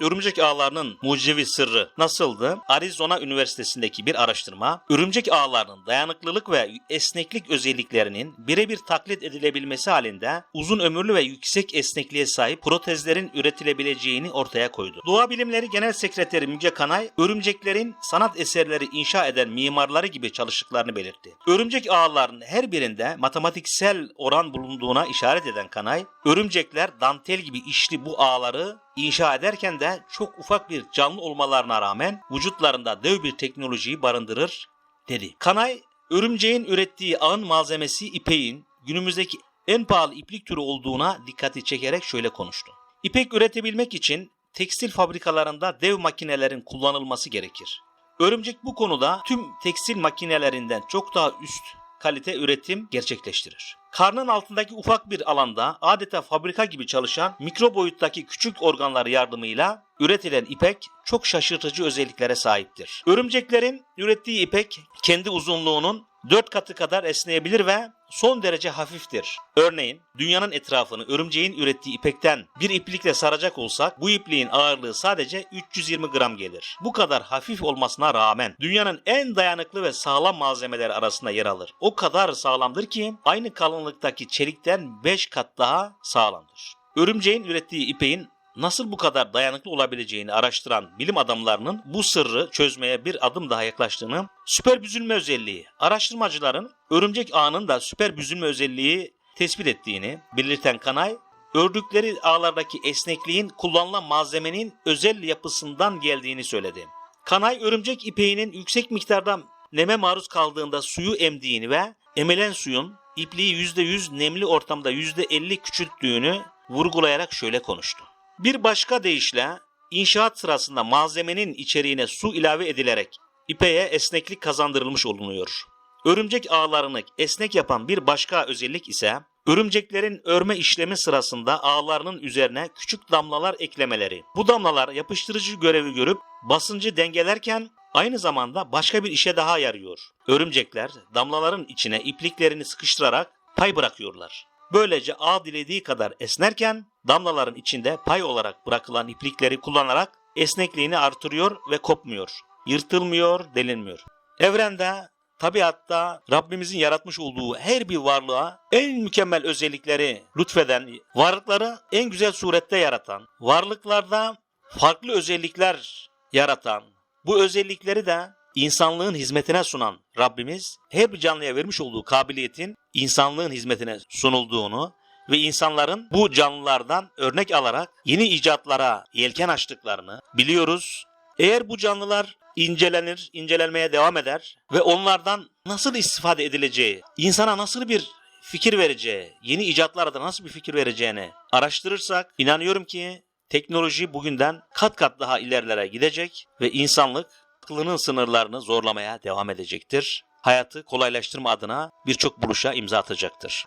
örümcek ağlarının mucizevi sırrı nasıldı? Arizona Üniversitesi'ndeki bir araştırma, örümcek ağlarının dayanıklılık ve esneklik özelliklerinin birebir taklit edilebilmesi halinde uzun ömürlü ve yüksek esnekliğe sahip protezlerin üretilebileceğini ortaya koydu. Doğa Bilimleri Genel Sekreteri Müge Kanay, örümceklerin sanat eserleri inşa eden mimarları gibi çalıştıklarını belirtti. Örümcek ağlarının her birinde matematiksel oran bulunduğuna işaret eden Kanay, örümcekler dantel gibi işli bu ağları inşa ederken de çok ufak bir canlı olmalarına rağmen vücutlarında dev bir teknolojiyi barındırır dedi. Kanay, örümceğin ürettiği ağın malzemesi ipeğin günümüzdeki en pahalı iplik türü olduğuna dikkati çekerek şöyle konuştu. İpek üretebilmek için tekstil fabrikalarında dev makinelerin kullanılması gerekir. Örümcek bu konuda tüm tekstil makinelerinden çok daha üst kalite üretim gerçekleştirir. Karnın altındaki ufak bir alanda adeta fabrika gibi çalışan mikro boyuttaki küçük organlar yardımıyla üretilen ipek çok şaşırtıcı özelliklere sahiptir. Örümceklerin ürettiği ipek kendi uzunluğunun 4 katı kadar esneyebilir ve son derece hafiftir. Örneğin dünyanın etrafını örümceğin ürettiği ipekten bir iplikle saracak olsak bu ipliğin ağırlığı sadece 320 gram gelir. Bu kadar hafif olmasına rağmen dünyanın en dayanıklı ve sağlam malzemeler arasında yer alır. O kadar sağlamdır ki aynı kalınlıktaki çelikten 5 kat daha sağlamdır. Örümceğin ürettiği ipeğin nasıl bu kadar dayanıklı olabileceğini araştıran bilim adamlarının bu sırrı çözmeye bir adım daha yaklaştığını, süper büzülme özelliği, araştırmacıların örümcek ağının da süper büzülme özelliği tespit ettiğini belirten Kanay, ördükleri ağlardaki esnekliğin kullanılan malzemenin özel yapısından geldiğini söyledi. Kanay örümcek ipeğinin yüksek miktarda neme maruz kaldığında suyu emdiğini ve emilen suyun ipliği %100 nemli ortamda %50 küçülttüğünü vurgulayarak şöyle konuştu. Bir başka deyişle inşaat sırasında malzemenin içeriğine su ilave edilerek ipeğe esneklik kazandırılmış olunuyor. Örümcek ağlarını esnek yapan bir başka özellik ise örümceklerin örme işlemi sırasında ağlarının üzerine küçük damlalar eklemeleri. Bu damlalar yapıştırıcı görevi görüp basıncı dengelerken aynı zamanda başka bir işe daha yarıyor. Örümcekler damlaların içine ipliklerini sıkıştırarak pay bırakıyorlar. Böylece ağ dilediği kadar esnerken damlaların içinde pay olarak bırakılan iplikleri kullanarak esnekliğini artırıyor ve kopmuyor. Yırtılmıyor, delinmiyor. Evrende, tabiatta Rabbimizin yaratmış olduğu her bir varlığa en mükemmel özellikleri lütfeden, varlıkları en güzel surette yaratan, varlıklarda farklı özellikler yaratan, bu özellikleri de insanlığın hizmetine sunan Rabbimiz her bir canlıya vermiş olduğu kabiliyetin insanlığın hizmetine sunulduğunu ve insanların bu canlılardan örnek alarak yeni icatlara yelken açtıklarını biliyoruz. Eğer bu canlılar incelenir, incelenmeye devam eder ve onlardan nasıl istifade edileceği, insana nasıl bir fikir vereceği, yeni icatlara da nasıl bir fikir vereceğini araştırırsak inanıyorum ki teknoloji bugünden kat kat daha ilerlere gidecek ve insanlık aklının sınırlarını zorlamaya devam edecektir. Hayatı kolaylaştırma adına birçok buluşa imza atacaktır.